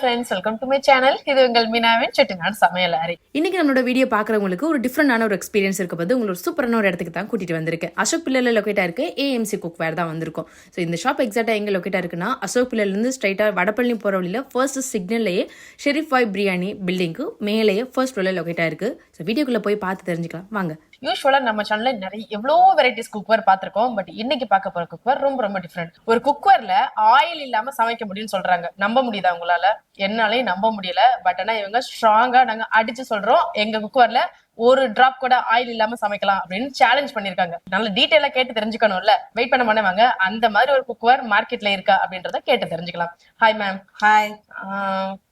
Friends welcome to my channel இது உங்கள் மீனாவின் செட்டிநாடு சமையல் அறை. இன்னைக்கு நம்மளோட வீடியோ பாக்குறவங்களுக்கு ஒரு டிஃப்ரெண்டான ஒரு எக்ஸ்பீரியன்ஸ் இருக்க உங்களோட உங்களுக்கு சூப்பரான ஒரு இடத்துக்கு தான் கூட்டிட்டு வந்திருக்கேன் அசோக் பிள்ளைல லொக்கேட்டா இருக்கு. ஏஎம்சி குக் வேர் தான் வந்திருக்கும். ஸோ இந்த ஷாப் எக்ஸாக்டா எங்க லொக்கேட்டா இருக்குன்னா அசோக் பிள்ளைலேருந்து ஸ்ட்ரைட்டா வடப்பள்ளி போற வழியில ஃபர்ஸ்ட் சிக்னல்லையே ஷெரீஃப் பாய் பிரியாணி பில்டிங்க்கு மேலேயே ஃபர்ஸ்ட் ஃப்ளோர்ல லொக்கேட்டா இருக்கு. ஸோ வீடியோக்குள்ள போய் பார்த்து தெரிஞ்சுக்கலாம். வாங்க. யூஸ்வலா நம்ம சேனல்ல நிறைய எவ்வளோ வெரைட்டிஸ் குக்வேர் பார்த்திருக்கோம் பட் இன்னைக்கு பார்க்க போற குக்வேர் ரொம்ப ரொம்ப டிஃப்ரெண்ட் ஒரு குக்வேர்ல ஆயில் இல்லாம சமைக்க முடியும்னு சொல்றாங்க. நம்ப முடியுதா உங்களால? என்னாலையும் நம்ப முடியல. பட் ஆனா இவங்க ஸ்ட்ராங்கா நாங்க அடிச்சு சொல்றோம். எங்க குக்வேர்ல ஒரு டிராப் கூட ஆயில் இல்லாம சமைக்கலாம் அப்படின்னு சேலஞ்ச் பண்ணிருக்காங்க. நல்ல டீட்டெயிலா கேட்டு தெரிஞ்சுக்கணும்ல. வெயிட் பண்ண பண்ண வாங்க. அந்த மாதிரி ஒரு குக்வேர் மார்க்கெட்ல இருக்கா அப்படின்றத கேட்டு தெரிஞ்சுக்கலாம். ஹாய் மேம் ஹாய்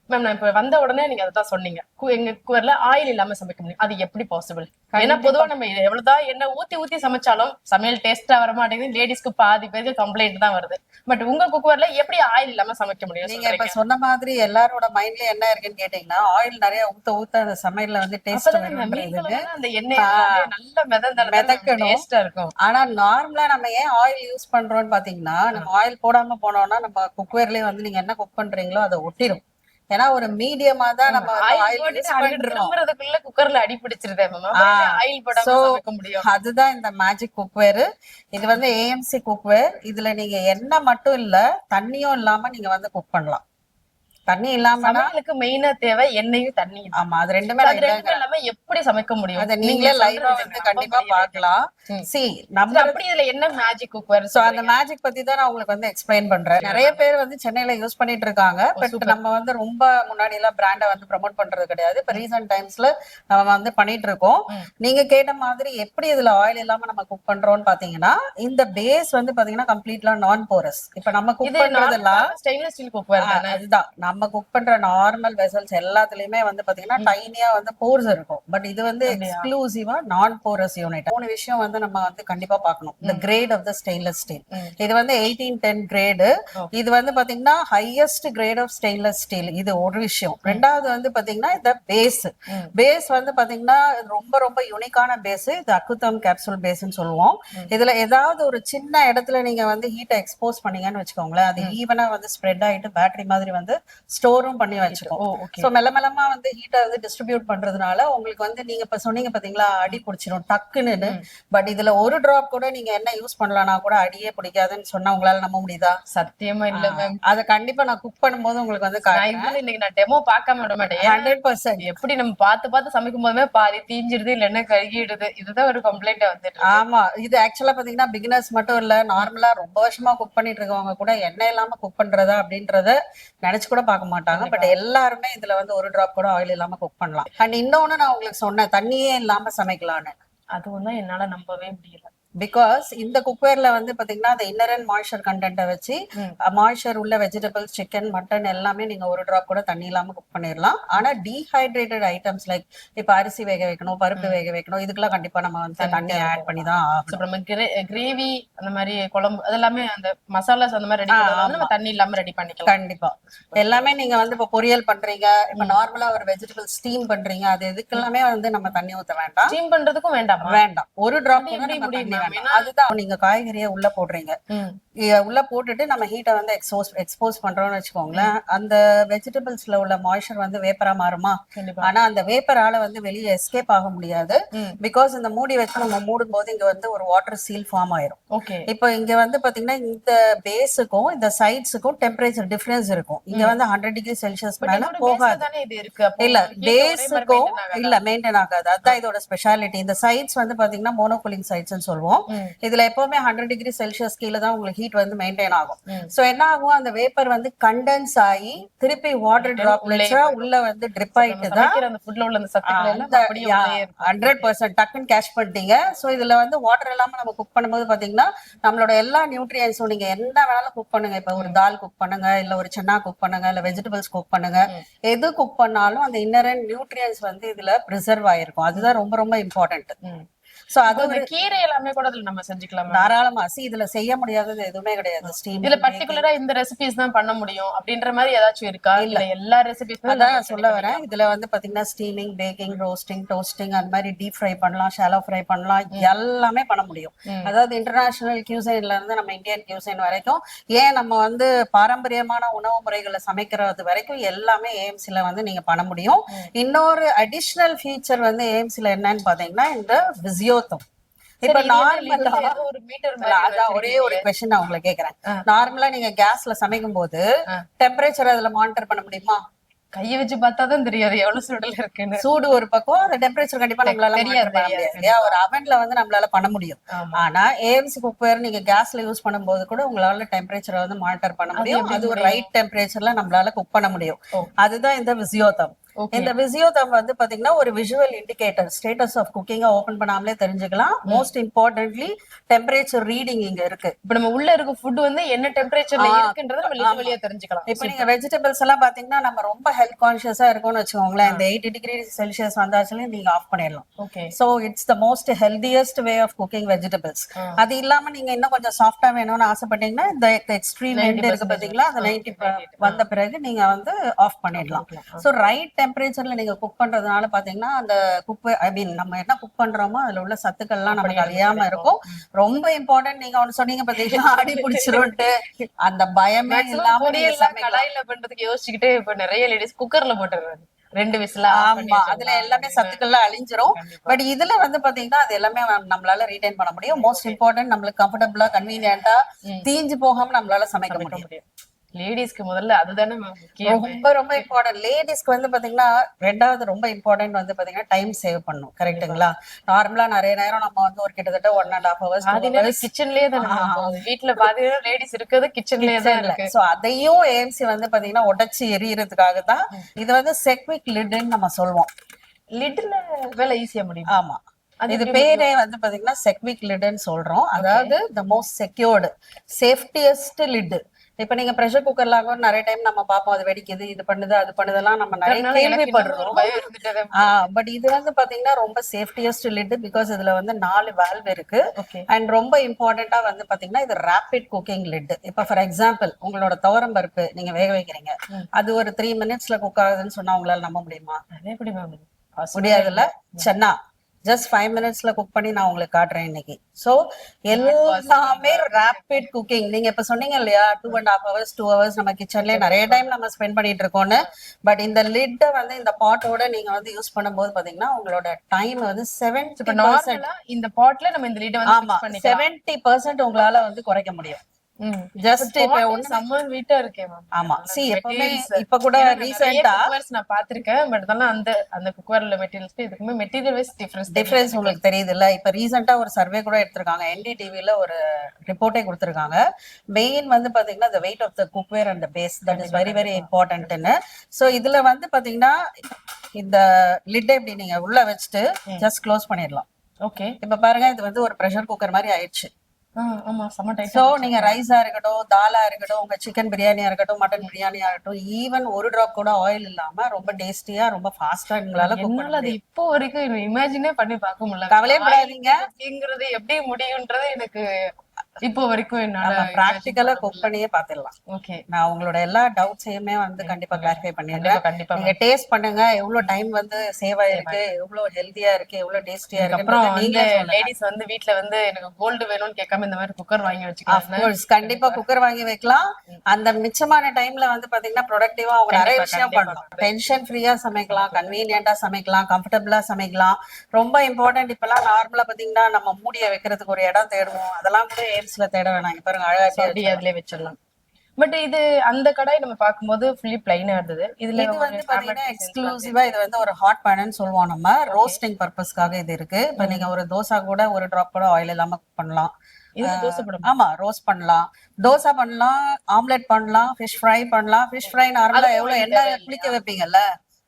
மேம் நான் இப்ப வந்த உடனே நீங்க அதான் சொன்னீங்க. கு- எங்க குக்கர்ல ஆயில் இல்லாம சமைக்க முடியும். அது எப்படி பாசிபிள் ஏன்னா பொதுவா நம்ம எவ்வளவுதான் எண்ணெய் ஊத்தி ஊத்தி சமைச்சாலும் சமையல் டேஸ்டா வர மாட்டேங்குது. லேடிஸ்க்கு பாதி பேருக்கு கம்ப்ளைண்ட் தான் வருது. பட் உங்க குக்கர்ல எப்படி ஆயில் இல்லாம சமைக்க முடியும்? நீங்க இப்ப? சொன்ன மாதிரி எல்லாரோட மைண்ட்ல என்ன இருக்குன்னு கேட்டீங்கன்னா ஆயில் நிறைய ஊத்த ஊத்த அந்த சமையல்ல வந்து டேஸ்ட் அந்த எண்ணெய் நல்லா மிதக்கணும். டேஸ்டா இருக்கும். ஆனா நார்மலா நம்ம ஏன் ஆயில் யூஸ் பண்றோம்னு பாத்தீங்கன்னா நம்ம ஆயில் போடாம போனோம்னா நம்ம குக்வேர்லயே வந்து நீங்க என்ன குக் பண்றீங்களோ அதை ஒட்டிடும் ஏன்னா ஒரு மீடியமா தான் நம்ம ஆயில் குக்கர்ல அடி முடியும். அதுதான் இந்த மேஜிக் குக்வேர் இது வந்து ஏஎம்சி குக்வேர் இதுல நீங்க எண்ணெய் மட்டும் இல்ல தண்ணியும் இல்லாம நீங்க வந்து குக் பண்ணலாம். தண்ணி இல்லாமனா சமையலுக்கு மெயினா தேவை எண்ணெயும் தண்ணி ஆமா அது ரெண்டுமே இல்லாம எப்படி சமைக்க முடியும்? நீங்களே லைவா வந்து கண்டிப்பா முடியல. சி நம்ம அப்படி இதுல என்ன மேஜிக் குக்வேர் சோ அந்த மேஜிக் பத்தி தான் நான் உங்களுக்கு வந்து எக்ஸ்பிளைன் பண்றேன். நிறைய பேர் வந்து சென்னையில யூஸ் பண்ணிட்டு இருக்காங்க. But super. நம்ம வந்து ரொம்ப முன்னாடி எல்லாம் பிராண்ட வந்து ப்ரோமோட் பண்றது கிடையாது. இப்ப ரீசன்ட் டைம்ஸ்ல நம்ம வந்து பண்ணிட்டு இருக்கோம். ம். நீங்க கேட்ட மாதிரி எப்படி இதுல ஆயில் இல்லாம நம்ம குக் பண்றோம்னு பாத்தீங்கன்னா இந்த பேஸ் வந்து பாத்தீங்கன்னா கம்ப்ளீட்லா நான் போரஸ் இப்ப நம்ம குக் பண்றதெல்லாம் ஸ்டெயின்லெஸ் ஸ்டீல் குக்வேர் அதுதான். நம்ம குக் பண்ற நார்மல் வெசல்ஸ் எல்லாத்துலயுமே வந்து பாத்தீங்கன்னா டைனியா வந்து போர்ஸ் இருக்கும். பட் இது வந்து? எக்ஸ்க்ளூசிவா நான் போரஸ் யூனிட் மூணு விஷயம் வந்து நம்ம வந்து கண்டிப்பா பார்க்கணும். இந்த grade of the stainless steel. இது வந்து எயிட்டீன் டென் கிரேடு. இது வந்து பாத்தீங்கன்னா highest grade of stainless steel இது ஒரு விஷயம். ரெண்டாவது வந்து பாத்தீங்கன்னா இந்த பேஸ். பேஸ் வந்து பாத்தீங்கன்னா ரொம்ப ரொம்ப யூனிக்கான பேஸ் இது அக்குத்தம் கேப்சூல் பேஸ்னு சொல்லுவோம். இதுல ஏதாவது ஒரு சின்ன இடத்துல நீங்க வந்து ஹீட்டை எக்ஸ்போஸ் பண்ணீங்கன்னு வச்சுக்கோங்களேன் அது ஈவனா வந்து ஸ்ப்ரெட் ஆயிட்டு பேட்டரி மாதிரி வந்து ஸ்டோரும் பண்ணி வச்சுக்கோம். சோ மெல்ல மெல்லமா வந்து ஹீட்டை வந்து டிஸ்ட்ரிபியூட் பண்றதுனால உங்களுக்கு வந்து நீங்க இப்ப சொன்னீங்க பாத்தீங்களா அடி பிடிச்சிரும் டக்குன்னு பட் இதுல ஒரு டிராப் கூட நீங்க என்ன யூஸ் பண்ணலனா கூட அடியே பிடிக்காதுன்னு சொன்னா உங்களால நம்ப முடியுதா? சத்தியமா இல்ல மேம் அத கண்டிப்பா நான் குக் பண்ணும்போது உங்களுக்கு வந்து இதுல இன்னைக்கு நான் டெமோ பார்க்காம விட மாட்டேன். ஏன்னா, ஹண்ட்ரட் பர்சன்ட் எப்படி நம்ம பார்த்து பார்த்து சமைக்கும் போதுமே பாதி தீஞ்சிடுது இல்லைன்னா கருகிடுது. இதுதான் ஒரு கம்ப்ளைண்ட் வந்துட்டு. ஆமா இது ஆக்சுவலா பாத்தீங்கன்னா பிகினர்ஸ் மட்டும் இல்ல நார்மலா ரொம்ப வருஷமா குக் பண்ணிட்டு இருக்கவங்க கூட எண்ணெய் இல்லாம குக் பண்றதா அப்படின்றத நினைச்சு கூட பார்க்க மாட்டாங்க. பட் எல்லாருமே இதுல வந்து ஒரு டிராப் கூட ஆயில் இல்லாம குக் பண்ணலாம். அண்ட் இன்னொன்னு நான் உங்களுக்கு சொன்னேன் தண்ணியே இல்லாம சமைக்கலாம்னு. அதுவும் தான் என்னால நம்பவே முடியல. பிகாஸ் இந்த குக்வேர்ல வந்து பாத்தீங்கன்னா அந்த இன்னர் அண்ட் மாய்ச்சர் கண்டென்ட்டை வச்சு. மாய்ச்சர் உள்ள வெஜிடபிள்ஸ் சிக்கன் மட்டன் எல்லாமே நீங்க ஒரு டிராப் கூட தண்ணி இல்லாம குக் பண்ணிடலாம் ஆனா டீஹைட்ரேட்டட் ஐட்டம்ஸ் லைக் இப்ப அரிசி வேக வைக்கணும் பருப்பு வேக வைக்கணும் இதுக்கெல்லாம் கண்டிப்பா நம்ம வந்து தண்ணி ஆட் பண்ணி தான் நம்ம கிரேவி அந்த மாதிரி குழம்பு அதெல்லாமே அந்த மசாலாஸ் அந்த மாதிரி ரெடி பண்ணலாம் நம்ம தண்ணி இல்லாம ரெடி பண்ணிக்கலாம். கண்டிப்பா. எல்லாமே நீங்க வந்து இப்ப பொரியல் பண்றீங்க இப்ப நார்மலா ஒரு வெஜிடபிள் ஸ்டீம் பண்றீங்க அது எதுக்கெல்லாமே வந்து நம்ம தண்ணி ஊத்த வேண்டாம். ஸ்டீம் பண்றதுக்கும் வேண்டாமா? வேண்டாம். ஒரு டிராப் அதுதான். நீங்க காய்கறியை உள்ள போடுறீங்க. உள்ள போட்டுட்டு நம்ம ஹீட்டை வந்து எக்ஸ்போஸ் எக்ஸ்போஸ் பண்றோம்னு வச்சுக்கோங்களேன். அந்த வெஜிடபிள்ஸ்ல உள்ள மாய்ச்சர் வந்து வேப்பரா மாறுமா? ஆனா அந்த வேப்பரால வந்து வெளியே எஸ்கேப் ஆக முடியாது. பிகாஸ் இந்த மூடி வச்சு நம்ம மூடும் போது இங்க வந்து ஒரு வாட்டர் சீல் ஃபார்ம் ஆயிரும். இப்போ இங்க வந்து பாத்தீங்கன்னா இந்த பேஸுக்கும் இந்த சைட்ஸுக்கும் டெம்பரேச்சர் டிஃபரன்ஸ் இருக்கும். இங்க வந்து ஹண்ட்ரட் டிகிரி செல்சியஸ் மேல போகாது. இல்ல பேஸுக்கும்? இல்ல மெயின்டைன் ஆகாது. அதான் இதோட ஸ்பெஷாலிட்டி இந்த சைட்ஸ் வந்து பாத்தீங்கன்னா மோனோகூலிங் சைட்ஸ்னு சொல்லுவோம். ம். இதுல எப்பவுமே ஹண்ட்ரட் டிகிரி செல்சியஸ் கீழே தான் உங்களுக்கு ஹீட் வந்து மெயின்டைன் ஆகும். சோ என்ன ஆகும்? அந்த வேப்பர் வந்து கண்டென்ஸ் ஆகி திருப்பி வாட்டர் டிராப்லெட்ஸா உள்ள வந்து ட்ரிப் ஆயிட்டு தான் ஹண்ட்ரட் பர்சன்ட் டக்குன்னு கேஷ் பண்ணிட்டீங்க. சோ இதுல வந்து வாட்டர் இல்லாம நம்ம குக் பண்ணும்போது பாத்தீங்கன்னா நம்மளோட எல்லா நியூட்ரியன்ஸும் நீங்க என்ன வேணாலும் குக் பண்ணுங்க. இப்ப ஒரு தால் குக் பண்ணுங்க இல்ல ஒரு சன்னா குக் பண்ணுங்க இல்ல வெஜிடபிள்ஸ் குக் பண்ணுங்க. எது குக் பண்ணாலும் அந்த இன்னரன் நியூட்ரியன்ஸ் வந்து இதுல ப்ரிசர்வ் ஆயிருக்கும். அதுதான் ரொம்ப ரொம்ப இம்பார்ட்டன்ட். சோ அது கீரை எல்லாமே கூட அதுல நம்ம செஞ்சுக்கலாம்? தாராளமா. சி இதுல செய்ய முடியாதது எதுவுமே கிடையாது. ஸ்டீம் இதுல பர்டிகுலரா இந்த ரெசிபிஸ் தான் பண்ண முடியும் அப்படின்ற மாதிரி ஏதாச்சும் இருக்கா? இல்ல. எல்லா ரெசிபிஸ் அதான் சொல்ல வரேன். இதுல வந்து பாத்தீங்கன்னா ஸ்டீமிங் பேக்கிங் ரோஸ்டிங் டோஸ்டிங் அந்த மாதிரி டீப் ஃப்ரை பண்ணலாம் ஷாலோ ஃப்ரை பண்ணலாம். எல்லாமே பண்ண முடியும். அதாவது இன்டர்நேஷனல் கியூசைன்ல இருந்து நம்ம இந்தியன் கியூசைன் வரைக்கும் ஏன் நம்ம வந்து பாரம்பரியமான உணவு முறைகளை சமைக்கிறது வரைக்கும் எல்லாமே ஏஎம்சில வந்து நீங்க பண்ண முடியும். இன்னொரு அடிஷ்னல் ஃபீச்சர் வந்து ஏஎம்சில என்னன்னு பாத்தீங்கன்னா இந்த விசியோத்தம் இப்ப நார்மலா ஒரு மீட்டர் இல்ல, அதான் ஒரே ஒரு கொஸ்டின் நான் உங்களை கேக்குறேன். நார்மலா நீங்க கேஸ்ல சமைக்கும் போது. டெம்பரேச்சர் அதுல மானிட்டர் பண்ண முடியுமா? கைய வச்சு பார்த்தாதான் தெரியாது எவ்வளவு சுடல் இருக்குன்னு. சூடு ஒரு பக்கம் அந்த டெம்பரேச்சர் கண்டிப்பா நம்மளால தெரியாது, இல்லையா? ஒரு அவன்ல வந்து நம்மளால பண்ண முடியும். ஆனா ஏஎம்சி குக்வேர் நீங்க கேஸ்ல யூஸ் பண்ணும்போது கூட உங்களால டெம்பரேச்சரை வந்து மானிட்டர் பண்ண முடியும். அது ஒரு ரைட் டெம்பரேச்சர்ல நம்மளால குக் பண்ண முடியும். அதுதான் இந்த விசியோதம். இந்த விசியோதம் வந்து பாத்தீங்கன்னா ஒரு visual indicator status of cooking open பண்ணாமலே தெரிஞ்சுக்கலாம். மோஸ்ட் இம்பார்ட்டன்ட்லி டெம்பரேச்சர் ரீடிங் இங்க இருக்கு. இப்ப நம்ம உள்ள இருக்க ஃபுட் வந்து என்ன டெம்பரேச்சர்ல இருக்குன்றத நம்ம லிட்டு வழியா தெரிஞ்சுக்கலாம். இப்ப நீங்க வெஜிடபிள்ஸ் எல்லாம் பாத்தீங்கன்னா நம்ம ரொம்ப ஹெல்த் கான்சியஸா இருக்கோம்னு வச்சுக்கோங்களேன். இந்த எயிட்டி டிகிரி செல்சியஸ் வந்தாச்சுல நீங்க ஆஃப் பண்ணிடலாம். Okay so it's the most healthiest way of cooking vegetables. அது இல்லாம நீங்க இன்னும் கொஞ்சம் சாஃப்டா வேணும்னு ஆசைப்பட்டீங்கன்னா இந்த எக்ஸ்ட்ரீம் எண்ட் இருக்கு பாத்தீங்களா? அந்த நைன்டி வந்த பிறகு நீங்க வந்து ஆஃப் பண்ணிடலாம். சோ ரைட் டெம்பரேச்சர்ல நீங்க குக் பண்றதுனால பாத்தீங்கன்னா அந்த குக் ஐ மீன் நம்ம என்ன குக் பண்றோமோ அதுல உள்ள சத்துக்கள்லாம் நமக்கு அழியாம இருக்கும். ரொம்ப இம்பார்ட்டன்ட் நீங்க ஒண்ணு சொன்னீங்க பாத்தீங்கன்னா அடி பிடிச்சிரும்ட்டு. அந்த பயமே இல்லாம கடாயில பண்றதுக்கு யோசிச்சுக்கிட்டு இப்ப நிறைய லேடிஸ் குக்கர்ல போட்டுறாங்க ரெண்டு விசிலா ஆமா அதுல எல்லாமே சத்துக்கள்லாம் அழிஞ்சிரும். பட் இதுல வந்து பாத்தீங்கன்னா அது எல்லாமே நம்ம- நம்மளால ரீடைன் பண்ண முடியும். மோஸ்ட் இம்பார்ட்டன்ட் நம்மளுக்கு கம்ஃபர்டபுளா கன்வீனியன்ட்டா தீஞ்சு போகாம நம்மளால சமைக்க முடியும். லேடிஸ்க்கு முதல்ல அதுதானே ரொம்ப ரொம்ப இம்பார்ட்டன்ட் லேடிஸ்க்கு வந்து பாத்தீங்கன்னா ரெண்டாவது ரொம்ப இம்பார்ட்டன்ட் வந்து பாத்தீங்கன்னா டைம் சேவ் பண்ணும் கரெக்ட்டுங்களா நார்மலா நிறைய நேரம் நம்ம வந்து ஒரு கிட்டத்தட்ட ஒன் அண்ட் ஹாஃப் ஹவர்ஸ் பாதி கிச்சன்லயே தானே ma'am போகுது. வீட்ல பாதி நேரம் லேடிஸ் இருக்கிறது கிச்சன்லயே தான் இருக்கு. சோ அதையும் ஏஎம்சி வந்து பாத்தீங்கன்னா உடைச்சு எரியறதுக்காக தான் இது வந்து செக்விக் லிட்னு நம்ம சொல்லுவோம். லிட்ல வேலை ஈஸியா முடியும்? ஆமா. இது பேரே வந்து பாத்தீங்கன்னா செக்விக் லிட்னு சொல்றோம். அதாவது the most secured safetiest lid இப்ப நீங்க ப்ரெஷர் குக்கர்ல கூட நிறைய டைம் நம்ம பாப்போம் அது வெடிக்குது இது பண்ணுது அது பண்ணுதெல்லாம் நம்ம நிறைய கேள்விப்படுறோம் பட் இது வந்து பாத்தீங்கன்னா ரொம்ப சேஃப்டியஸ்ட் லிட் பிகாஸ் இதுல வந்து நாலு வால்வ் இருக்கு. அண்ட் ரொம்ப இம்பார்ட்டண்டா வந்து பாத்தீங்கன்னா இது ரேபிட் குக்கிங் லிட் இப்ப ஃபார் எக்ஸாம்பிள் உங்களோட துவரம் பருப்பு நீங்க வேக வைக்கிறீங்க. அது ஒரு த்ரீ மினிட்ஸ்ல குக் ஆகுதுன்னு சொன்னா உங்களால நம்ப முடியுமா? முடியாதுல்ல? சென்னா. ஜஸ்ட் ஃபைவ் மினிட்ஸ்ல குக் பண்ணி நான் உங்களுக்கு காட்டுறேன் இன்னைக்கு. சோ எல்லாமே ரேபிட் குக்கிங் நீங்க இப்ப சொன்னீங்க இல்லையா two and half hours two hours நம்ம கிச்சன்லயே நிறைய டைம் நம்ம ஸ்பெண்ட் பண்ணிட்டு இருக்கோம்னு. பட் இந்த லிட்டை வந்து இந்த பாட்டோட நீங்க வந்து யூஸ் பண்ணும்போது பாத்தீங்கன்னா உங்களோட டைம் வந்து செவன்டி இந்த பாட்ல நம்ம இந்த லிட் ஆமா செவன்டி பர்சன்ட் உங்களால வந்து குறைக்க முடியும். ஜஸ்ட் இப்ப செம்ம வீட்டா இருக்கே மேம் ஆமா. சி எப்பவுமே இப்ப கூட ரீசெண்டா குக்வேர்ஸ் நான் பாத்திருக்கேன் பட் அதெல்லாம் அந்த அந்த குக்வேர்ல மெட்டீரியல்ஸ்க்கு இதுக்குமே மெட்டீரியல் வைஸ் டிஃபரன்ஸ் டிஃபரன்ஸ் உங்களுக்கு தெரியுது. இல்ல இப்ப ரீசெண்டா ஒரு சர்வே கூட எடுத்திருக்காங்க. என்டிடிவில ஒரு ரிப்போர்ட்டே கொடுத்திருக்காங்க. மெயின் வந்து பாத்தீங்கன்னா the weight of the cookware and the base. That is very very importantன்னு சோ இதுல வந்து பாத்தீங்கன்னா இந்த லிட் இப்படி நீங்க உள்ள வச்சுட்டு ஜஸ்ட் க்ளோஸ் பண்ணிடலாம். ஓகே இப்ப பாருங்க இது வந்து ஒரு ப்ரெஷர் குக்கர் மாதிரி ஆயிடுச்சு. சோ நீங்க ரைஸா இருக்கட்டும் தாலா இருக்கட்டும் உங்க சிக்கன் பிரியாணியா இருக்கட்டும் மட்டன் பிரியாணியா இருக்கட்டும் ஈவன் ஒரு டிராப் கூட ஆயில் இல்லாம ரொம்ப டேஸ்டியா ரொம்ப ஃபாஸ்டா பண்ண என்னால அது இப்போ வரைக்கும் இமேஜினே பண்ணி பார்க்க முடியல. கவலையே படாதீங்க. அப்படிங்கிறது எப்படி முடியும்ன்றது எனக்கு இப்போ வரைக்கும் என்னால பிராக்டிக்கலா குக் பண்ணியே பாத்துடலாம் ஓகே நான் உங்களோட எல்லா டவுட்ஸையுமே வந்து கண்டிப்பா கிளாரிஃபை பண்ணிடுறேன். கண்டிப்பா நீங்க டேஸ்ட் பண்ணுங்க. எவ்வளவு டைம் வந்து சேவ் ஆயிருக்கு எவ்வளவு ஹெல்தியா இருக்கு எவ்வளவு டேஸ்டியா அப்புறம் இருக்கு நீங்களே சொல்லுங்க. லேடிஸ் வந்து வீட்ல வந்து எனக்கு கோல்டு வேணும்னு கேட்காம இந்த மாதிரி குக்கர் வாங்கி வச்சுக்கலாம் கண்டிப்பா குக்கர் வாங்கி வைக்கலாம். அந்த மிச்சமான டைம்ல வந்து பாத்தீங்கன்னா ப்ரொடக்டிவா அவங்க நிறைய விஷயம். பண்ணலாம் டென்ஷன் ஃப்ரீயா சமைக்கலாம் கன்வீனியன்டா சமைக்கலாம் கம்ஃபர்டபுளா சமைக்கலாம். ரொம்ப இம்பார்ட்டன்ட் இப்பெல்லாம் நார்மலா பாத்தீங்கன்னா நம்ம மூடிய வைக்கிறதுக்கு ஒரு இடம் தேடுவோம். அதெல்லாம் கூட ஏம்ஸ்ல தேட வேணாம் பாருங்க அழகா அப்படியே அதுலயே வச்சிடலாம். பட் இது அந்த கடாய் நம்ம பார்க்கும்போது ஃபுல்லி பிளைனா இருந்தது. இதுல இது வந்து பாத்தீங்கன்னா எக்ஸ்க்ளூசிவா இது வந்து ஒரு ஹாட் பேனன்னு சொல்லுவோம் நம்ம. ரோஸ்டிங் பர்பஸ்க்காக இது இருக்கு. இப்ப நீங்க ஒரு தோசை கூட ஒரு டிராப் கூட ஆயில் இல்லாம பண்ணலாம். இது தோசை போட ஆமா ரோஸ்ட் பண்ணலாம். தோசை பண்ணலாம் ஆம்லெட் பண்ணலாம் ஃபிஷ் ஃப்ரை பண்ணலாம். ஃபிஷ் ஃப்ரை நார்மலா எவ்வளவு எண்ணெய் குளிக்க வைப்பீங்கல்ல?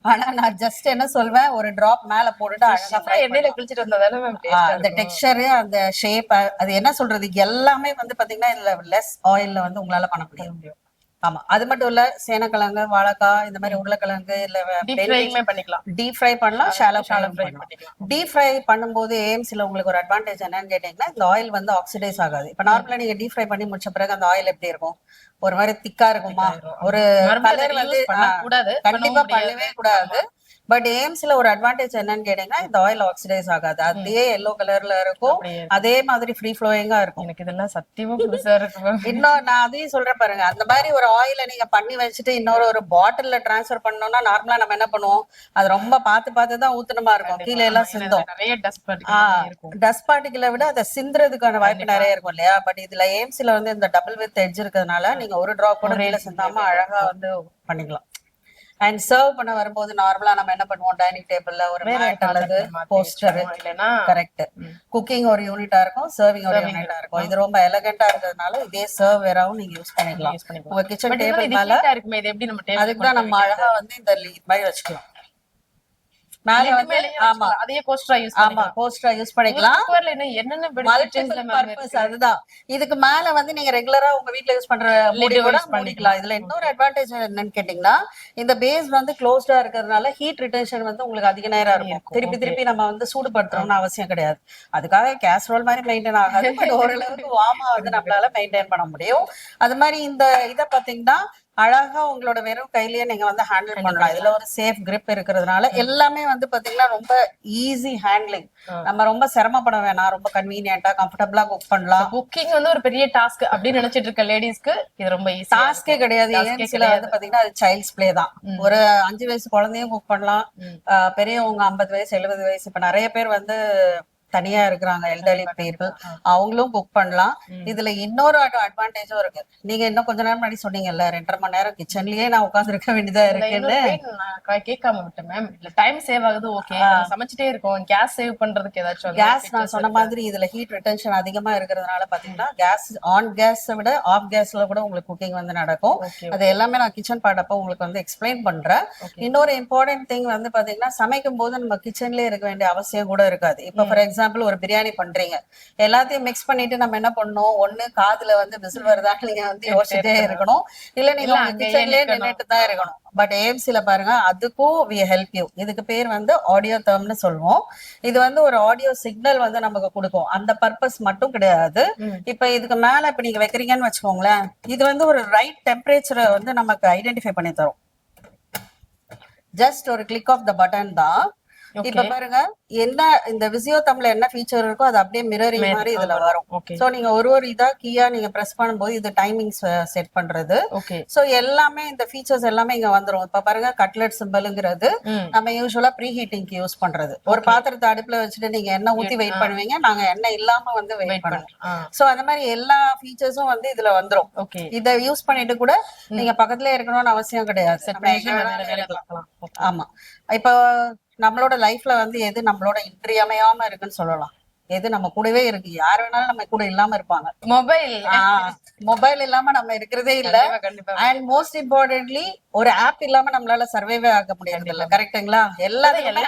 ஆனா நான் ஜஸ்ட் என்ன சொல்வேன் ஒரு டிராப் மேல போட்டுட்டு அழகா எண்ணெயில குளிச்சிட்டு மேம் அந்த டெக்ஸ்சர் அந்த ஷேப் அது என்ன சொல்றது எல்லாமே வந்து பாத்தீங்கன்னா இதுல லெஸ் ஆயில்ல வந்து உங்களால பண்ண முடியும். ஆமா. அது மட்டும் இல்ல சேனக்கிழங்கு வாழைக்காய் இந்த மாதிரி உருளைக்கிழங்கு இல்ல பண்ணிக்கலாம். டீப் ஃப்ரை பண்ணலாம் shallow shallow fry deep fry பண்ணும்போது ஏஎம்சில உங்களுக்கு ஒரு அட்வான்டேஜ் என்னன்னு கேட்டீங்கன்னா இந்த ஆயில் வந்து ஆக்சிடைஸ் ஆகாது. இப்ப நார்மலா நீங்க டீப் ஃப்ரை பண்ணி முடிச்ச பிறகு அந்த ஆயில் எப்படி இருக்கும்? ஒரு மாதிரி திக்கா இருக்குமா? ஒரு கலர் வந்து கண்டிப்பா. பண்ணவே கூடாது. பட் ஏஎம்சில ஒரு அட்வான்டேஜ் என்னன்னு கேட்டீங்கன்னா இந்த ஆயில் ஆக்சிடைஸ் ஆகாது. அதே எல்லோ கலர்ல இருக்கும். அதே மாதிரி ஃப்ரீ ஃப்ளோயிங்கா இருக்கும். எனக்கு இதெல்லாம் சத்தியமா புதுசா இருக்கு மேம் இன்னும் நான் அதையும் சொல்றேன் பாருங்க. அந்த மாதிரி ஒரு ஆயில நீங்க பண்ணி வச்சுட்டு இன்னொரு ஒரு பாட்டில்ல டிரான்ஸ்ஃபர் பண்ணோம்னா நார்மலா நம்ம என்ன பண்ணுவோம்? அது ரொம்ப பார்த்து பார்த்து தான் ஊத்துனமா இருக்கும். கீழே எல்லாம் சிந்தும். நிறைய டஸ்ட் இருக்கும். பார்ட்டிகளை விட அதை சிந்துறதுக்கான வாய்ப்பு நிறைய இருக்கும் இல்லையா? பட் இதுல ஏம்ஸ்ல வந்து இந்த டபுள் வித் எட்ஜ் இருக்கிறதுனால நீங்க ஒரு டிராப் கூட கீழே சிந்தாம அழகா வந்து பண்ணிக்கலாம். அண்ட் சர்வ் பண்ண வரும்போது நார்மலா நம்ம என்ன பண்ணுவோம்? டைனிங் டேபிள்ல ஒரு மேட் அல்லது போஸ்டர். இல்லைன்னா கரெக்ட் குக்கிங் ஒரு யூனிட்டா இருக்கும் சர்விங் ஒரு யூனிட்டா இருக்கும். இது ரொம்ப எலகண்டா இருக்கிறதுனால இதே சர்வ் வேறாவும் நீங்க யூஸ் பண்ணிக்கலாம். உங்க கிச்சன் டேபிள் மேல அதுக்கு தான் நம்ம அழகா வந்து இந்த மாதிரி வச்சுக்கலாம். மேல வந்து ஆமா. அதையே கோஸ்டரா யூஸ் ஆமா யூஸ் பண்ணிக்கலாம். என்னென்ன பர்பஸ் அதுதான். இதுக்கு மேல வந்து நீங்க ரெகுலரா உங்க வீட்ல யூஸ் பண்ற மூடி கூட மூடிக்கலாம். இதுல இன்னொரு அட்வான்டேஜ் என்னன்னு கேட்டீங்கன்னா இந்த பேஸ் வந்து க்ளோஸ்டா இருக்கிறதுனால ஹீட் ரிட்டென்ஷன் வந்து உங்களுக்கு அதிக நேரம் இருக்கும். திருப்பி திருப்பி நம்ம வந்து சூடுபடுத்தணும்னு அவசியம் கிடையாது. அதுக்காக கேஸ்ரோல் மாதிரி மெயின்டைன் ஆகாது. பட் ஓரளவுக்கு வார்மா வந்து நம்மளால மெயின்டைன் பண்ண முடியும். அது மாதிரி இந்த இத பாத்தீங்கன்னா அழகா உங்களோட வெறும் கையிலேயே நீங்க வந்து ஹேண்டில் பண்ணலாம். இதுல ஒரு சேஃப் grip இருக்கிறதுனால எல்லாமே வந்து பாத்தீங்கன்னா ரொம்ப ஈஸி ஹேண்ட்லிங் நம்ம ரொம்ப சிரமப்பட வேணாம். ரொம்ப கன்வீனியன்ட்டா கம்ஃபர்டபுளா குக் பண்ணலாம். குக்கிங் வந்து ஒரு பெரிய டாஸ்க் அப்படின்னு நினைச்சிட்டு இருக்க லேடிஸ்க்கு இது ரொம்ப ஈஸி டாஸ்கே கிடையாது. வந்து பாத்தீங்கன்னா அது சைல்ட்ஸ் பிளே தான். ஒரு அஞ்சு வயசு குழந்தையும் குக் பண்ணலாம். பெரியவங்க ஐம்பது வயசு எழுபது வயசு. இப்ப நிறைய பேர் வந்து தனியா இருக்கிறாங்க எல்டர்லி பீப்புள் அவங்களும் குக் பண்ணலாம். இதுல இன்னொரு அட்வான்டேஜும் இருக்கு. நீங்க இன்னும் கொஞ்ச நேரம் முன்னாடி சொன்னீங்கல்ல ரெண்டரை மணி நேரம் கிச்சன்லயே நான் உட்கார்ந்து இருக்க வேண்டியதா இருக்குன்னு. கேட்காம விட்டேன் மேம் இல்ல டைம் சேவ் ஆகுது ஓகே சமைச்சிட்டே இருக்கோம். கேஸ் சேவ் பண்றதுக்கு ஏதாச்சும் கேஸ் நான் சொன்ன மாதிரி இதுல ஹீட் ரிட்டென்ஷன் அதிகமா இருக்கிறதுனால பாத்தீங்கன்னா கேஸ் ஆன் கேஸ் விட ஆஃப் கேஸ்ல கூட உங்களுக்கு குக்கிங் வந்து நடக்கும். அது எல்லாமே நான் கிச்சன் பாட்டப்ப உங்களுக்கு வந்து எக்ஸ்பிளைன் பண்றேன். இன்னொரு இம்பார்ட்டன்ட் திங் வந்து பாத்தீங்கன்னா சமைக்கும் போது நம்ம கிச்சன்லயே இருக்க வேண்டிய அவசியம் கூட இருக்காது. இப்ப ஃபார் எக்ஸாம்பிள் ஒரு பிரியாணி பண்றீங்க. எல்லாத்தையும் மிக்ஸ் பண்ணிட்டு நம்ம என்ன பண்ணணும்? ஒண்ணு காதுல வந்து விசில் வருதான்னு நீங்க வந்து யோசிச்சுட்டே இருக்கணும். இல்ல நீங்க கிச்சன்லயே. நின்னுட்டு தான் இருக்கணும். பட் ஏஎம்சில பாருங்க அதுக்கும் வி ஹெல்ப் யூ இதுக்கு பேர் வந்து ஆடியோ டேர்ம்னு சொல்லுவோம். இது வந்து ஒரு ஆடியோ சிக்னல் வந்து நமக்கு கொடுக்கும். அந்த பர்பஸ் மட்டும் கிடையாது. இப்ப இதுக்கு மேல இப்ப நீங்க வைக்கிறீங்கன்னு வச்சுக்கோங்களேன் இது வந்து ஒரு ரைட் டெம்பரேச்சரை வந்து நமக்கு ஐடென்டிஃபை பண்ணி தரும். ஜஸ்ட் ஒரு கிளிக் ஆஃப் த பட்டன் தான். இப்ப பாருங்க என்ன இந்த விசியோ தமிழ்ல என்ன ஃபீச்சர் இருக்கோ அது அப்படியே மிரரிங் மாதிரி இதுல வரும். சோ நீங்க ஒரு ஒரு இதா கீயா நீங்க பிரஸ் பண்ணும்போது இது டைமிங் செட் பண்றது. ஓகே சோ எல்லாமே இந்த ஃபீச்சர்ஸ் எல்லாமே இங்க வந்துரும். இப்ப பாருங்க கட்லெட் சிம்பிள்ங்கிறது நம்ம யூஸ்வலா ப்ரீ ஹீட்டிங்க்கு யூஸ் பண்றது. ஒரு பாத்திரத்தை அடுப்புல வச்சுட்டு நீங்க எண்ணெய் ஊத்தி வெயிட் பண்ணுவீங்க நாங்க எண்ணெய் இல்லாம வந்து வெயிட் பண்ணுவோம் சோ அந்த மாதிரி எல்லா ஃபீச்சர்ஸும் வந்து இதுல வந்துரும். ஓகே இத யூஸ் பண்ணிட்டு கூட நீங்க பக்கத்துல இருக்கணும்னு அவசியம் கிடையாது. ஆமா. இப்போ நம்மளோட லைஃப்ல வந்து எது நம்மளோட இன்றியமையாம இருக்குன்னு சொல்லலாம். எது நம்ம கூடவே இருக்கு. யார் வேணாலும் நம்ம கூட இல்லாம இருப்பாங்க. மொபைல் மொபைல் இல்லாம நம்ம இருக்கிறதே இல்ல. அண்ட் மோஸ்ட் இம்பார்ட்டன்ட்லி ஒரு ஆப் இல்லாம நம்மளால சர்வைவே ஆக முடியாது இல்ல கரெக்ட்டுங்களா எல்லாத்துக்குமே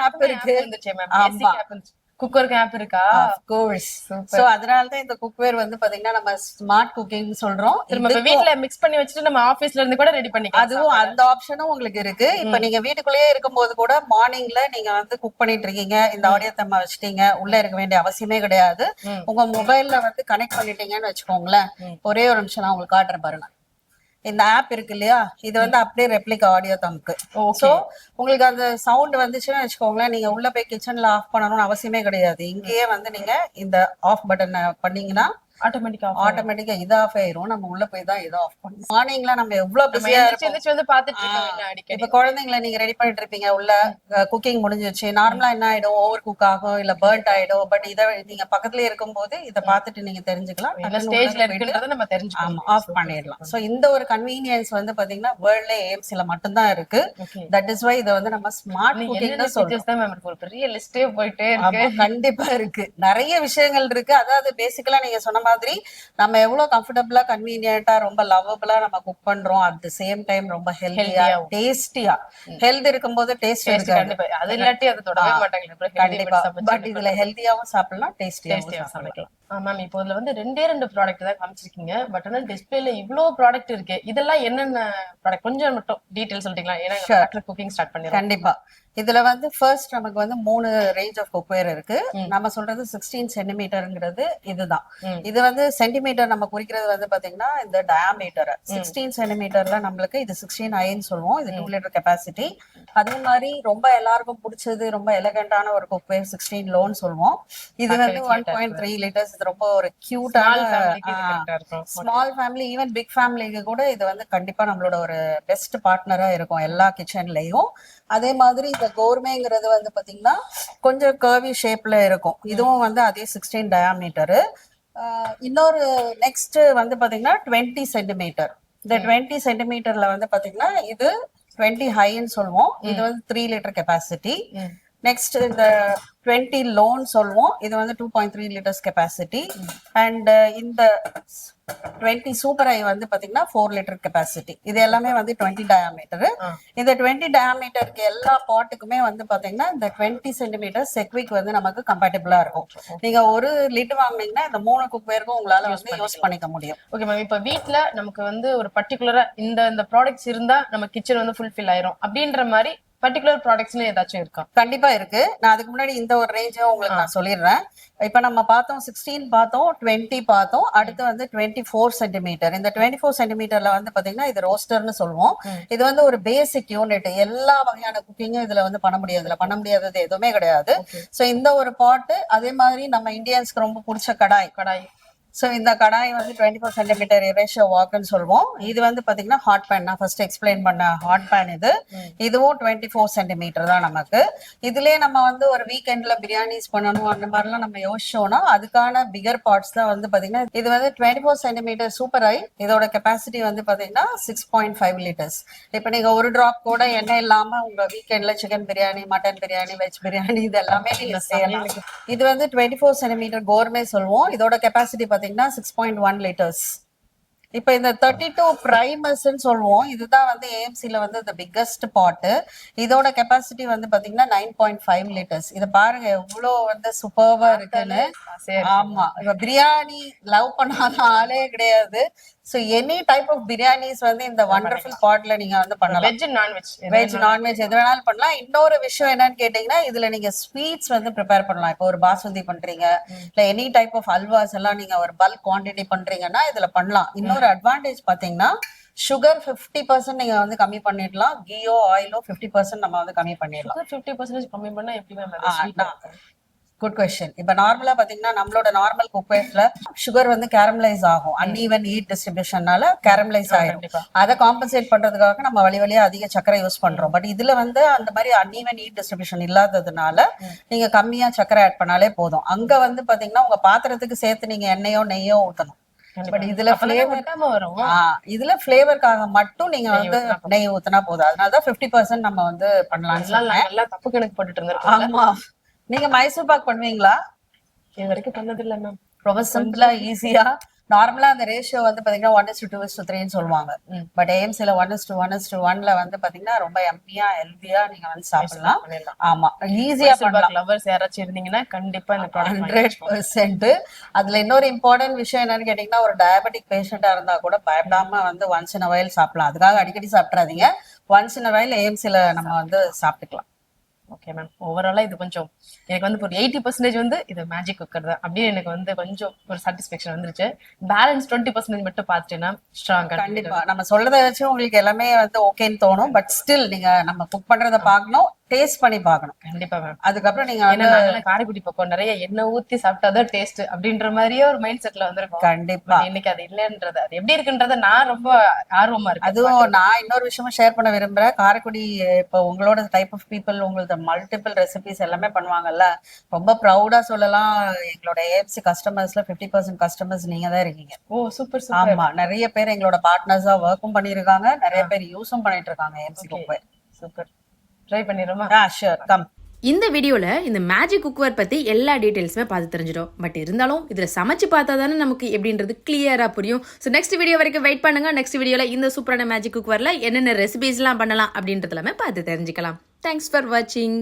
ஆப் இருக்கு. குக்கருக்கு ஆப் இருக்கா? கோர்ஸ் சோ அதனால தான் இந்த குக்வேர் வந்து பாத்தீங்கன்னா நம்ம ஸ்மார்ட் குக்கிங் சொல்றோம். இப்ப வீட்ல மிக்ஸ் பண்ணி வச்சுட்டு நம்ம ஆபீஸ்ல இருந்து கூட ரெடி பண்ணிக்கலாம் அதுவும் அந்த ஆப்ஷனும் உங்களுக்கு இருக்கு. இப்ப நீங்க வீட்டுக்குள்ளேயே இருக்கும்போது கூட மார்னிங்ல நீங்க வந்து குக் பண்ணிட்டு இருக்கீங்க. இந்த ஆடியோ தம்ம வச்சுட்டீங்க. உள்ள இருக்க வேண்டிய அவசியமே கிடையாது. உங்க மொபைல்ல வந்து கனெக்ட் பண்ணிட்டீங்கன்னு வச்சுக்கோங்களேன். ஒரே ஒரு நிமிஷம் நான் உங்களுக்கு காட்டுறேன் பாருங்க. இந்த ஆப் இருக்கு இல்லையா? இது வந்து அப்படியே ரெப்ளிக் ஆடியோ தம்க்கு சோ உங்களுக்கு அந்த சவுண்ட் வந்துச்சுன்னு வச்சுக்கோங்களேன் நீங்க உள்ள போய் கிச்சன்ல ஆஃப் பண்ணணும்னு அவசியமே கிடையாது. இங்கேயே வந்து நீங்க இந்த ஆஃப் பட்டன் பண்ணீங்கன்னா ஆட்டோமேட்டிக்கா ஆட்டோமேட்டிக்கா இது ஆஃப் ஆயிரும். நம்ம உள்ள போய் தான் இதை ஆஃப் பண்ணணும். மார்னிங்ல நம்ம எவ்வளவு பிஸியா வந்து பாத்துட்டு இப்ப குழந்தைங்களை நீங்க ரெடி பண்ணிட்டு இருப்பீங்க. உள்ள குக்கிங் முடிஞ்சிருச்சு. நார்மலா என்ன ஆயிடும்? ஓவர் குக் ஆகும் இல்ல பர்ன்ட் ஆயிடும் பட் இத நீங்க பக்கத்துல இருக்கும்போது இத பார்த்துட்டு நீங்க தெரிஞ்சுக்கலாம். ஸ்டேஜ்ல இருக்குன்றத நம்ம ஆமா ஆஃப் பண்ணிடலாம். சோ இந்த ஒரு கன்வீனியன்ஸ் வந்து பாத்தீங்கன்னா வேர்ல்ட்ல ஏஎம்சில மட்டும்தான் இருக்கு. தட் இஸ் வை இத வந்து நம்ம ஸ்மார்ட் குக்கிங் என்னென்ன தான் சொல்றோம். ஃபீச்சர்ஸ் தான் மேம் இருக்கு? ஒரு பெரிய லிஸ்டே போயிட்டே இருக்கு. கண்டிப்பா இருக்கு. நிறைய விஷயங்கள் இருக்கு. அதாவது பேசிக்கலா நீங்க சொன்ன மாதிரி நம்ம எவ்வளவு கம்ஃபர்டபுளா கன்வீனியன்ட்டா ரொம்ப லவ்வபிளா நம்ம குக் பண்றோம். அட் த சேம் டைம் ரொம்ப ஹெல்த்தியா. டேஸ்டியா ஹெல்த் இருக்கும்போது டேஸ்ட் இருக்காது. அது இல்லாட்டி அது தொடவே மாட்டாங்க. கண்டிப்பா. பட் இதுல ஹெல்த்தியாவும் சாப்பிடலாம் டேஸ்டியாவும் சாப்பிடலாம். மேம் இப்போ இதுல வந்து ரெண்டே ரெண்டு ப்ராடக்ட் தான் காமிச்சிருக்கீங்க. பட் ஆனா டிஸ்பிளேல இவ்ளோ ப்ராடக்ட் இருக்கு. இதெல்லாம் என்னென்ன ப்ராடக்ட் கொஞ்சம் மட்டும் டீடைல் சொல்றீங்களா? ஏன்னா. குக்கிங் ஸ்டார்ட் பண்ணிடுறோம். கண்டிப்பா. இதுல வந்து ஃபர்ஸ்ட் நமக்கு வந்து மூணு ரேஞ்ச் ஆஃப் குக்வேர் இருக்கு. நம்ம சொல்றது சிக்ஸ்டீன் சென்டிமீட்டருங்கிறது இதுதான். இது வந்து சென்டிமீட்டர் நம்ம குறிக்கிறது வந்து பாத்தீங்கன்னா இந்த டயாமீட்டர் சிக்ஸ்டீன் சென்டிமீட்டர்ல நம்மளுக்கு இது சிக்ஸ்டீன் ஐன்னு சொல்லுவோம். இது டூ லிட்டர் கெப்பாசிட்டி அதே மாதிரி ரொம்ப எல்லாருக்கும் பிடிச்சது ரொம்ப எலகண்டான ஒரு குக்வேர் சிக்ஸ்டீன் லோன் சொல்லுவோம். இது வந்து ஒன் பாயிண்ட் த்ரீ லிட்டர்ஸ் ரொம்ப ஒரு கியூட்டான ஸ்மால் ஃபேமிலி ஈவன் பிக் ஃபேமிலிக்கு கூட இது வந்து கண்டிப்பா நம்மளோட ஒரு பெஸ்ட் பார்ட்னரா இருக்கும் எல்லா கிச்சன்லயும் அதே மாதிரி இந்த கோர்மேங்கிறது வந்து பாத்தீங்கன்னா கொஞ்சம் கர்வி ஷேப்ல இருக்கும். இதுவும் வந்து அதே சிக்ஸ்டீன் டயாமீட்டரு இன்னொரு நெக்ஸ்ட் வந்து பாத்தீங்கன்னா டுவெண்ட்டி சென்டிமீட்டர் இந்த டுவெண்ட்டி சென்டிமீட்டர்ல வந்து பாத்தீங்கன்னா இது டுவெண்ட்டி ஹைன்னு சொல்லுவோம். இது வந்து த்ரீ லிட்டர் கெப்பாசிட்டி. நெக்ஸ்ட் இந்த டுவெண்ட்டி லோன் சொல்லுவோம். இது வந்து two point three litres capacity and இந்த டுவெண்ட்டி சூப்பர் ஐ வந்து பாத்தீங்கன்னா ஃபோர் லிட்டர் கெப்பாசிட்டி இது எல்லாமே வந்து டுவெண்ட்டி டயாமீட்டர். இந்த டுவெண்ட்டி டயாமீட்டருக்கு எல்லா பாட்டுக்குமே வந்து பாத்தீங்கன்னா இந்த டுவெண்ட்டி சென்டிமீட்டர் செக்விக் வந்து நமக்கு கம்பேட்டபிளா இருக்கும். நீங்க ஒரு லிட் வாங்குனீங்கன்னா இந்த மூணு குக்வேருக்கும் உங்களால வந்து யூஸ் பண்ணிக்க முடியும். ஓகே மேம் இப்ப வீட்ல நமக்கு வந்து ஒரு பர்டிகுலரா இந்த இந்த ப்ராடக்ட்ஸ் இருந்தா நம்ம கிச்சன் வந்து ஃபுல்ஃபில் ஆயிரும். அப்படின்ற மாதிரி பர்டிகுலர் ப்ராடக்ட்ஸ்ல ஏதாச்சும் இருக்கா? கண்டிப்பா இருக்கு. நான் அதுக்கு முன்னாடி இந்த ஒரு ரேஞ்சும் உங்களுக்கு நான் சொல்லிடுறேன். இப்ப நம்ம பார்த்தோம் சிக்ஸ்டீன் பார்த்தோம் டுவெண்ட்டி பார்த்தோம். அடுத்து வந்து டுவெண்ட்டி ஃபோர் சென்டிமீட்டர் இந்த டுவெண்ட்டி ஃபோர் சென்டிமீட்டர்ல வந்து பாத்தீங்கன்னா இது ரோஸ்டர்னு சொல்லுவோம். இது வந்து ஒரு பேசிக் யூனிட் எல்லா வகையான குக்கிங்கும் இதுல வந்து பண்ண முடியாது இதுல பண்ண முடியாதது எதுவுமே கிடையாது. சோ இந்த ஒரு பாட்டு அதே மாதிரி நம்ம இந்தியன்ஸ்க்கு ரொம்ப பிடிச்ச கடாய். கடாய். சோ இந்த கடாய் வந்து டுவெண்ட்டி ஃபோர் சென்டிமீட்டர் இரேஷியோ வாக்குன்னு சொல்லுவோம் இது வந்து பாத்தீங்கன்னா ஹாட் பேன் நான் ஃபர்ஸ்ட் எக்ஸ்பிளைன் பண்ண ஹாட் பேன் இது. இதுவும் டுவெண்ட்டி ஃபோர் சென்டிமீட்டர் தான் நமக்கு. இதுலயே நம்ம வந்து ஒரு வீக்கெண்ட்ல பிரியாணிஸ் பண்ணணும் அந்த மாதிரிலாம் நம்ம யோசிச்சோம்னா அதுக்கான பிகர் பார்ட்ஸ் தான் வந்து பாத்தீங்கன்னா இது வந்து twenty four centimetre super I இதோட கெப்பாசிட்டி வந்து பாத்தீங்கன்னா சிக்ஸ் பாயிண்ட் ஃபைவ் லிட்டர்ஸ் இப்போ நீங்க ஒரு டிராப் கூட எண்ணெய் இல்லாம உங்க வீக்கெண்ட்ல chicken biryani mutton biryani veg biryani இது எல்லாமே நீங்க செய்யலாம். இது வந்து டுவெண்ட்டி ஃபோர் சென்டிமீட்டர் கோர்மே சொல்லுவோம் இதோட கெப்பாசிட்டி பாத்தீங்கன்னா சிக்ஸ் பாயிண்ட் ஒன் லிட்டர்ஸ் இப்ப இந்த தேர்ட்டி டூ பிரைமஸ் சொல்லுவோம். இதுதான் வந்து ஏஎம்சில வந்து இந்த பிக்கஸ்ட் பாட்டு இதோட கெப்பாசிட்டி வந்து பாத்தீங்கன்னா நைன் பாயிண்ட் ஃபைவ் லிட்டர்ஸ் இத பாருங்க எவ்வளவு வந்து சூப்பர்வா இருக்குன்னு. ஆமா. இப்ப பிரியாணி லவ் பண்ணாத ஆளே கிடையாது. So any type of biryanis வந்து இந்த வண்டர்ஃபுல் பாட்ல நீங்க வந்து பண்ணலாம். வெஜ் நான்வெஜ் வெஜ் நான்வெஜ் எது வேணாலும் பண்ணலாம். இன்னொரு விஷயம் என்னன்னு கேட்டீங்கன்னா இதுல நீங்க ஸ்வீட்ஸ் வந்து ப்ரிப்பேர் பண்ணலாம். இப்போ ஒரு பாசுந்தி பண்றீங்க இல்ல எனி டைப் ஆஃப் அல்வாஸ் எல்லாம் நீங்க ஒரு பல்க் குவாண்டிட்டி பண்றீங்கன்னா இதுல பண்ணலாம். இன்னொரு அட்வான்டேஜ் பாத்தீங்கன்னா சுகர் 50% பர்சன்ட் நீங்க வந்து கம்மி பண்ணிடலாம். கீயோ ஆயிலோ 50% பர்சன்ட் நம்ம வந்து கம்மி பண்ணிடலாம். ஃபிஃப்டி பர்சன்டேஜ் கம்மி பண்ணா எப்படி மேம் குட் கொஸ்டின் இப்ப நார்மலா பாத்தீங்கன்னா நம்மளோட நார்மல் குக்வேர்ஸ்ல சுகர் வந்து கேரமலைஸ் ஆகும். அன்ஈவன் ஹீட் டிஸ்ட்ரிபியூஷன்னால கேரமலைஸ் கண்டிப்பா. அதை காம்பன்சேட் பண்றதுக்காக நம்ம வழி வழியா அதிக சர்க்கரை யூஸ் பண்றோம். பட் இதுல வந்து அந்த மாதிரி அன்ஈவன் ஹீட் டிஸ்ட்ரிபியூஷன் இல்லாததுனால நீங்க கம்மியா சர்க்கரை ஆட் பண்ணாலே போதும். அங்க வந்து பாத்தீங்கன்னா உங்க பாத்திரத்துக்கு சேர்த்து நீங்க எண்ணெயோ நெய்யோ ஊத்தணும். பட் இதுல இதுல ஃபிளேவருக்காக மட்டும் நீங்க வந்து நெய் ஊத்துனா போதும். அதனாலதான் 50% பர்சன்ட் நம்ம வந்து நல்லா தப்பு கணக்கு போட்டுட்டு இருந்திருக்கோம் ஆமா. நீங்க மைசூர் பாக் பண்ணுவீங்களா? இது வரைக்கும் பண்ணது இல்ல மேம் ரொம்ப சிம்பிளா ஈஸியா நார்மலா அந்த ரேஷியோ வந்து பாத்தீங்கன்னா ஒன் இஸ் டூ இஸ் த்ரீன்னு சொல்லுவாங்க. But ஏஎம்சில one is two one is two ஒன்ல வந்து பாத்தீங்கன்னா ரொம்ப எம்மியா ஹெல்தியா நீங்க வந்து சாப்பிடலாம். ஆமா. ஈஸியா பண்ணலாம். லவர்ஸ் யாராச்சும் இருந்தீங்கன்னா கண்டிப்பா இந்த ஹண்ட்ரட் பர்சன்ட் அதுல இன்னொரு இம்பார்ட்டன்ட் விஷயம் என்னன்னு கேட்டீங்கன்னா ஒரு டயபெட்டிக் பேஷண்டா இருந்தா கூட பயப்படாம வந்து ஒன்ஸ் இன் வயல் சாப்பிடலாம். அதுக்காக அடிக்கடி சாப்பிட்றாதீங்க ஒன்ஸ் இன் வயல் ஏஎம்சில நம்ம வந்து சாப்பிட்டுக்கலாம். ஓகே மேம் ஓவராலா இது கொஞ்சம் எனக்கு வந்து ஒரு எயிட்டி பர்சன்டேஜ் வந்து இது மேஜிக் குக்கர் தான். அப்படின்னு எனக்கு வந்து கொஞ்சம் ஒரு சாட்டிஸ்பேக்ஷன் வந்துருச்சு. பேலன்ஸ் டுவெண்ட்டி பர்சன்டேஜ் மட்டும் பார்த்துட்டேன்னா ஸ்ட்ராங்கா கண்டிப்பா. நம்ம சொல்றத வச்சு உங்களுக்கு எல்லாமே வந்து ஓகேன்னு தோணும். பட் ஸ்டில் நீங்க நம்ம குக் பண்றத பார்க்கணும். டேஸ்ட் பண்ணி பார்க்கணும். கண்டிப்பா மேம் அதுக்கப்புறம் நீங்க வந்து காரைக்குடி பக்கம் நிறைய எண்ணெய் ஊத்தி சாப்பிட்டாதான் டேஸ்ட் அப்படின்ற மாதிரியே ஒரு மைண்ட் செட்ல வந்திருக்கோம். கண்டிப்பா. இன்னைக்கு அது இல்லைன்றது அது எப்படி இருக்குன்றத நான் ரொம்ப ஆர்வமா இருக்கேன் அதுவும் நான் இன்னொரு விஷயமும் ஷேர் பண்ண விரும்புறேன். காரைக்குடி இப்போ உங்களோட டைப் ஆஃப் பீப்புள் உங்களோட மல்டிபிள் ரெசிபிஸ் எல்லாமே பண்ணுவாங்கல்ல ரொம்ப ப்ரௌடா சொல்லலாம். எங்களோட ஏஎஃப்சி கஸ்டமர்ஸ்ல 50% பர்சன்ட் கஸ்டமர்ஸ் நீங்க தான் இருக்கீங்க. ஓ சூப்பர் ஆமா. நிறைய பேர் எங்களோட பார்ட்னர்ஸா ஒர்க்கும் பண்ணிருக்காங்க நிறைய பேர் யூஸும் பண்ணிட்டு இருக்காங்க குக் சூப்பர் ட்ரை பண்ணிடுமா ஆ ஷூர் கம் இந்த வீடியோவில் இந்த மேஜிக் குக்வேர் பற்றி எல்லா டீட்டெயில்ஸுமே பார்த்து தெரிஞ்சிடும். பட் இருந்தாலும் இதில் சமைச்சு பார்த்தா தானே நமக்கு எப்படின்றது கிளியராக புரியும். ஸோ நெக்ஸ்ட் வீடியோ வரைக்கும் வெயிட் பண்ணுங்க. நெக்ஸ்ட் வீடியோவில் இந்த சூப்பரான மேஜிக் குக்வேரில் என்னென்ன ரெசிபீஸ்லாம் பண்ணலாம் அப்படின்றது எல்லாமே பார்த்து தெரிஞ்சுக்கலாம். தேங்க்ஸ் ஃபார் வாட்சிங்